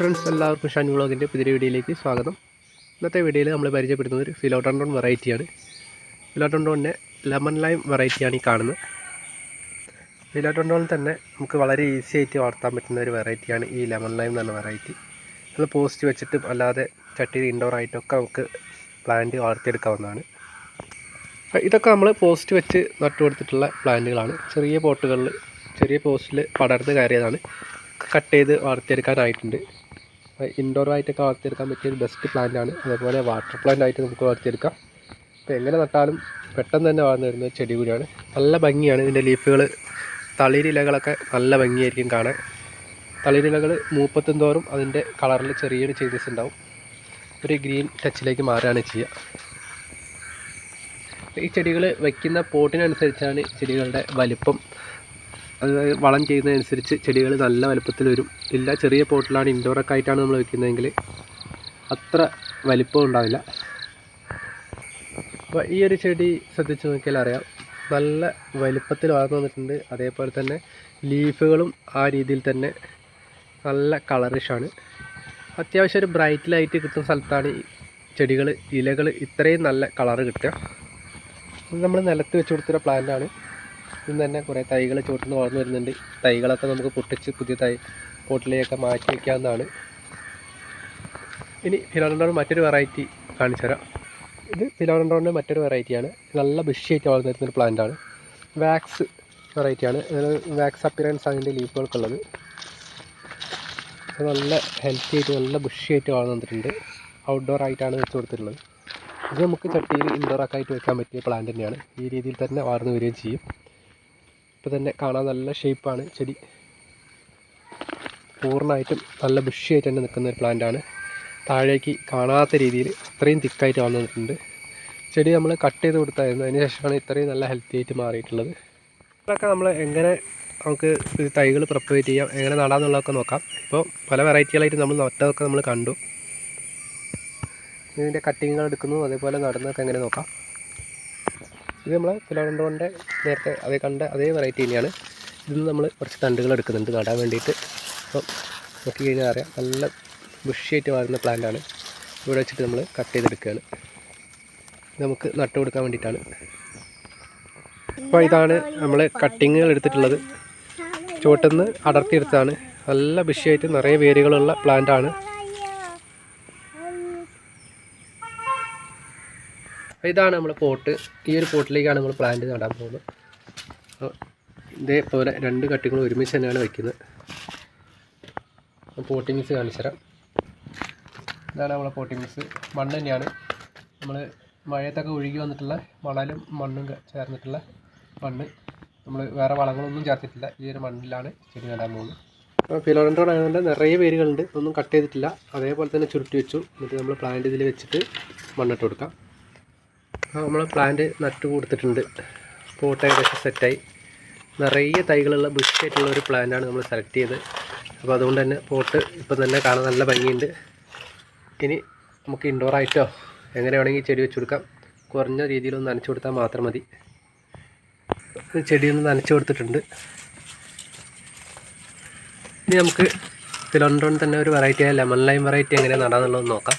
Friends എല്ലാവർക്കും ഷാൻ വ്ളോഗിന്റെ പുതിയ വീഡിയോയിലേക്ക് സ്വാഗതം. ഇന്നത്തെ വീഡിയോയിൽ നമ്മൾ പരിചയപ്പെടുന്നത് ഒരു ഫിലോട്ടൺഡോൺ വെറൈറ്റിയാണ്. ഫിലോട്ടൺഡോണിന്റെ ലെമൺ ലൈം വെറൈറ്റിയാണ് ഈ കാണുന്നത്. ഫിലോട്ടോണ്ടോൺ തന്നെ നമുക്ക് വളരെ ഈസി ആയിട്ട് വളർത്താൻ പറ്റുന്ന ഒരു വെറൈറ്റിയാണ് ഈ ലെമൺ ലൈം എന്ന വെറൈറ്റി. നമ്മൾ പോസ്റ്റ് വെച്ചിട്ടും അല്ലാതെ ചട്ടിയിൽ ഇൻഡോർ ആയിട്ടൊക്കെ നമുക്ക് പ്ലാന്റ് വളർത്തിയെടുക്കാവുന്നതാണ്. ഇതൊക്കെ നമ്മൾ പോസ്റ്റ് വെച്ച് നട്ടു കൊടുത്തിട്ടുള്ള പ്ലാന്റുകളാണ്. ചെറിയ പോട്ടുകളിൽ ചെറിയ പോസ്റ്റിൽ പടർന്ന് കയറിയതാണ്. കട്ട് ചെയ്ത് വളർത്തിയെടുക്കാനായിട്ടുണ്ട്. ഇൻഡോർ ആയിട്ടൊക്കെ വളർത്തിയെടുക്കാൻ പറ്റിയ ഒരു ബെസ്റ്റ് പ്ലാന്റ് ആണ്. അതേപോലെ വാട്ടർ പ്ലാന്റ് ആയിട്ട് നമുക്ക് വളർത്തിയെടുക്കാം. അപ്പോൾ എങ്ങനെ നട്ടാലും പെട്ടെന്ന് തന്നെ വളർന്നു വരുന്ന ചെടി കൂടിയാണ്. നല്ല ഭംഗിയാണ് ഇതിന്റെ ലീഫുകൾ തളിരിലകളൊക്കെ നല്ല ഭംഗിയായിരിക്കും കാണാൻ. തളിരിലകൾ മൂപ്പത്തും തോറും അതിന്റെ കളറിൽ ചെറിയൊരു ചേഞ്ചസ് ഉണ്ടാവും. ഒരു ഗ്രീൻ ടച്ചിലേക്ക് മാറുകയാണ് ചെയ്യുക. ഈ ചെടികൾ വയ്ക്കുന്ന പോട്ടിനനുസരിച്ചാണ് ചെടികളുടെ വലിപ്പം അത് വളം ചെയ്യുന്നതനുസരിച്ച് ചെടികൾ നല്ല വലുപ്പത്തിൽ വരും. ഇല്ല ചെറിയ പോട്ടിലാണ് ഇൻഡോറൊക്കെ ആയിട്ടാണ് നമ്മൾ വെക്കുന്നതെങ്കിൽ അത്ര വലിപ്പം ഉണ്ടാവില്ല. അപ്പോൾ ഈ ഒരു ചെടി ശ്രദ്ധിച്ച് നോക്കിയാൽ അറിയാം നല്ല വലിപ്പത്തിൽ വളർന്നു വന്നിട്ടുണ്ട്. അതേപോലെ തന്നെ ലീഫുകളും ആ രീതിയിൽ തന്നെ നല്ല കളറിഷാണ് അത്യാവശ്യം ഒരു ബ്രൈറ്റ് ലൈറ്റ് കിട്ടുന്ന സ്ഥലത്താണ് ഈ ചെടികൾ ഇലകൾ ഇത്രയും നല്ല കളറ് കിട്ടുക. നമ്മൾ നിലത്ത് വെച്ച് കൊടുത്തൊരു പ്ലാന്റാണ് ഇന്ന് തന്നെ കുറേ തൈകൾ ചുവട്ടുന്ന് വളർന്നു വരുന്നുണ്ട്. തൈകളൊക്കെ നമുക്ക് പൊട്ടിച്ച് പുതിയ തൈ പോട്ടിലേക്കൊക്കെ മാറ്റി വയ്ക്കാവുന്നതാണ് ഇനി ഫിലോഡോൺ മറ്റൊരു വെറൈറ്റി കാണിച്ചു തരാം. ഇത് ഫിലോഡോണിന്റെ മറ്റൊരു വെറൈറ്റിയാണ് നല്ല ബുഷിയായിട്ട് വളർന്നു വരുന്നൊരു പ്ലാന്റാണ് വാക്സ് വെറൈറ്റിയാണ് വാക്സ് അപ്പിയറൻസ് അതിന്റെ ലീഫുകൾക്കുള്ളത് നല്ല ഹെൽത്തി ആയിട്ട് നല്ല ബുഷിയായിട്ട് വളർന്നു വന്നിട്ടുണ്ട്. ഔട്ട്ഡോർ ആയിട്ടാണ് വെച്ച് കൊടുത്തിട്ടുള്ളത്. ഇത് നമുക്ക് ചട്ടിയിൽ ഇൻഡോറൊക്കെ ആയിട്ട് വെക്കാൻ പറ്റിയ പ്ലാന്റ് തന്നെയാണ്. ഈ രീതിയിൽ തന്നെ വളർന്നു വരികയും ചെയ്യും. ഇപ്പോൾ തന്നെ കാണാൻ നല്ല ഷേപ്പാണ് ചെടി. പൂർണമായിട്ടും നല്ല ബുഷിയായിട്ട് തന്നെ നിൽക്കുന്ന ഒരു പ്ലാന്റാണ് താഴേക്ക് കാണാത്ത രീതിയിൽ അത്രയും തിക്കായിട്ട് വന്നിട്ടുണ്ട്. ചെടി നമ്മൾ കട്ട് ചെയ്ത് കൊടുത്തായിരുന്നു. അതിന് ശേഷമാണ് ഇത്രയും നല്ല ഹെൽത്തി ആയിട്ട് മാറിയിട്ടുള്ളത്. ഇതൊക്കെ നമ്മൾ എങ്ങനെ നമുക്ക് തൈകൾ പ്രൊപ്പറേറ്റ് ചെയ്യാം എങ്ങനെ നടാമെന്നുള്ളതൊക്കെ നോക്കാം. ഇപ്പോൾ പല വെറൈറ്റികളായിട്ട് നമ്മൾ നട്ടതൊക്കെ നമ്മൾ കണ്ടു. ഇതിന്റെ കട്ടിങ്ങുകൾ എടുക്കുന്നു അതേപോലെ നടുന്നതൊക്കെ എങ്ങനെ നോക്കാം. ഇത് നമ്മൾ ഫിലോഡോണിന്റെ നേരത്തെ അതേ കണ്ട അതേ വെറൈറ്റി തന്നെയാണ്. ഇതിൽ നമ്മൾ കുറച്ച് തണ്ടുകൾ എടുക്കുന്നുണ്ട് നടാൻ വേണ്ടിയിട്ട്. അപ്പം നോക്കി കഴിഞ്ഞാൽ അറിയാം നല്ല ബുഷിയായിട്ട് വളരുന്ന പ്ലാന്റാണ് ഇവിടെ വെച്ചിട്ട് നമ്മൾ കട്ട് ചെയ്തെടുക്കുകയാണ്. നമുക്ക് നട്ടു കൊടുക്കാൻ വേണ്ടിയിട്ടാണ്. അപ്പോൾ ഇതാണ് നമ്മൾ കട്ടിങ്ങുകൾ എടുത്തിട്ടുള്ളത്. ചുവട്ടുനിന്ന് അടർത്തിയെടുത്താണ് നല്ല ബുഷിയായിട്ട് നിറയെ വേരുകളുള്ള പ്ലാന്റാണ് ഇതാണ് നമ്മൾ പോട്ട്. ഈ ഒരു പോട്ടിലേക്കാണ് നമ്മൾ പ്ലാന്റ് നടാൻ പോകുന്നത്. അപ്പോൾ ഇതേപോലെ രണ്ട് കട്ടികളും ഒരുമിച്ച് തന്നെയാണ് വയ്ക്കുന്നത് പോട്ടി മിക്സ് കാണിച്ചു തരാം. ഇതാണ് നമ്മളെ പോട്ടി മിക്സ് മണ്ണ് തന്നെയാണ്. നമ്മൾ മഴയത്തൊക്കെ ഒഴുകി വന്നിട്ടുള്ള മണലും മണ്ണും ചേർന്നിട്ടുള്ള മണ്ണ്. നമ്മൾ വേറെ വളങ്ങളൊന്നും ചേർത്തിട്ടില്ല. ഈ ഒരു മണ്ണിലാണ് ചെടി നടാൻ പോകുന്നത്. അപ്പോൾ ഫിലോഡൻഡ്രോൺ ആയതുകൊണ്ട് നിറയെ വേരുകളുണ്ട്. ഒന്നും കട്ട് ചെയ്തിട്ടില്ല. അതേപോലെ തന്നെ ചുരുട്ടി വെച്ചു. എന്നിട്ട് നമ്മൾ പ്ലാന്റ് ഇതിൽ വെച്ചിട്ട് മണ്ണിട്ട് കൊടുക്കാം. നമ്മൾ പ്ലാന്റ് നട്ടു കൊടുത്തിട്ടുണ്ട്. പോട്ട് ഏകദേശം സെറ്റായി നിറയെ തൈകളുള്ള ബുഷായിട്ടുള്ള ഒരു പ്ലാന്റാണ് നമ്മൾ സെലക്ട് ചെയ്തത്. അപ്പോൾ അതുകൊണ്ട് തന്നെ പോട്ട് ഇപ്പം തന്നെ കാണാൻ നല്ല ഭംഗിയുണ്ട്. ഇനി നമുക്ക് ഇൻഡോർ ആയിട്ടോ എങ്ങനെ വേണമെങ്കിൽ ചെടി വെച്ച് കൊടുക്കാം. കുറഞ്ഞ രീതിയിലൊന്ന് നനച്ചു കൊടുത്താൽ മാത്രം മതി. ചെടിയൊന്ന് നനച്ചു കൊടുത്തിട്ടുണ്ട്. ഇനി നമുക്ക് ഫിലോണ്ടോൺ തന്നെ ഒരു വെറൈറ്റി ആയ ലെമൺ ലൈം വെറൈറ്റി എങ്ങനെ നടാന്നുള്ളതെന്ന് നോക്കാം.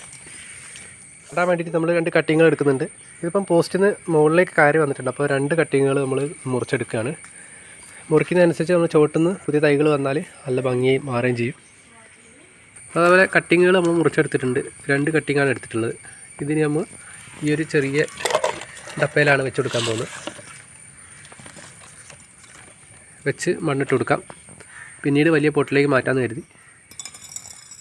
നടാൻ വേണ്ടിയിട്ട് നമ്മൾ രണ്ട് കട്ടിങ്ങുകൾ എടുക്കുന്നുണ്ട്. ഇതിപ്പം പോസ്റ്റിന് മുകളിലേക്ക് കയറി വന്നിട്ടുണ്ട്. അപ്പോൾ രണ്ട് കട്ടിങ്ങുകൾ നമ്മൾ മുറിച്ചെടുക്കുകയാണ്. മുറിക്കുന്നതനുസരിച്ച് നമ്മൾ ചുവട്ടുനിന്ന് പുതിയ തൈകൾ വന്നാൽ നല്ല ഭംഗിയായി മാറുകയും ചെയ്യും. അതേപോലെ കട്ടിങ്ങുകൾ നമ്മൾ മുറിച്ചെടുത്തിട്ടുണ്ട്. രണ്ട് കട്ടിങ്ങാണ് എടുത്തിട്ടുള്ളത്. ഇതിന് നമ്മൾ ഈ ഒരു ചെറിയ ഡപ്പയിലാണ് വെച്ച് കൊടുക്കാൻ പോകുന്നത്. വെച്ച് മണ്ണിട്ട് കൊടുക്കാം. പിന്നീട് വലിയ പോട്ടിലേക്ക് മാറ്റാമെന്ന് കരുതി.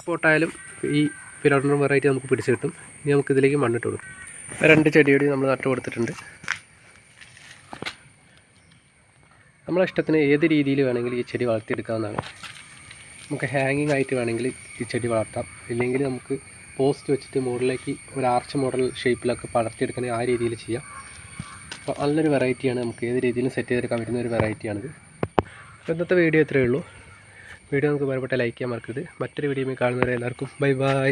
പോട്ടായാലും ഈ ഫിലോഡോൺ വെറൈറ്റി നമുക്ക് പിടിച്ച് കിട്ടും. ഇനി നമുക്ക് ഇതിലേക്ക് മണ്ണിട്ട് കൊടുക്കും. രണ്ട് ചെടിയോടി നമ്മൾ നട്ട് കൊടുത്തിട്ടുണ്ട്. നമ്മളെ ഇഷ്ടത്തിന് ഏത് രീതിയിൽ വേണമെങ്കിൽ ഈ ചെടി വളർത്തിയെടുക്കാവുന്നതാണ്. നമുക്ക് ഹാങ്ങിങ് ആയിട്ട് വേണമെങ്കിൽ ഈ ചെടി വളർത്താം. ഇല്ലെങ്കിൽ നമുക്ക് പോസ്റ്റ് വെച്ചിട്ട് മുകളിലേക്ക് ഒരു ആർച്ച് മോഡൽ ഷേപ്പിലൊക്കെ പടർത്തിയെടുക്കണേ ആ രീതിയിൽ ചെയ്യാം. അപ്പോൾ നല്ലൊരു വെറൈറ്റിയാണ് നമുക്ക് ഏത് രീതിയിലും സെറ്റ് ചെയ്തെടുക്കാൻ പറ്റുന്ന ഒരു വെറൈറ്റിയാണിത് അപ്പോൾ ഇന്നത്തെ വീഡിയോ ഇത്രയേ ഉള്ളൂ. വീഡിയോ നമുക്ക് ഉപകാരപ്പെട്ട ലൈക്ക് ചെയ്യാൻ മറക്കരുത്. മറ്റൊരു വീഡിയോ കാണുന്നവരെ എല്ലാവർക്കും ബൈ ബൈ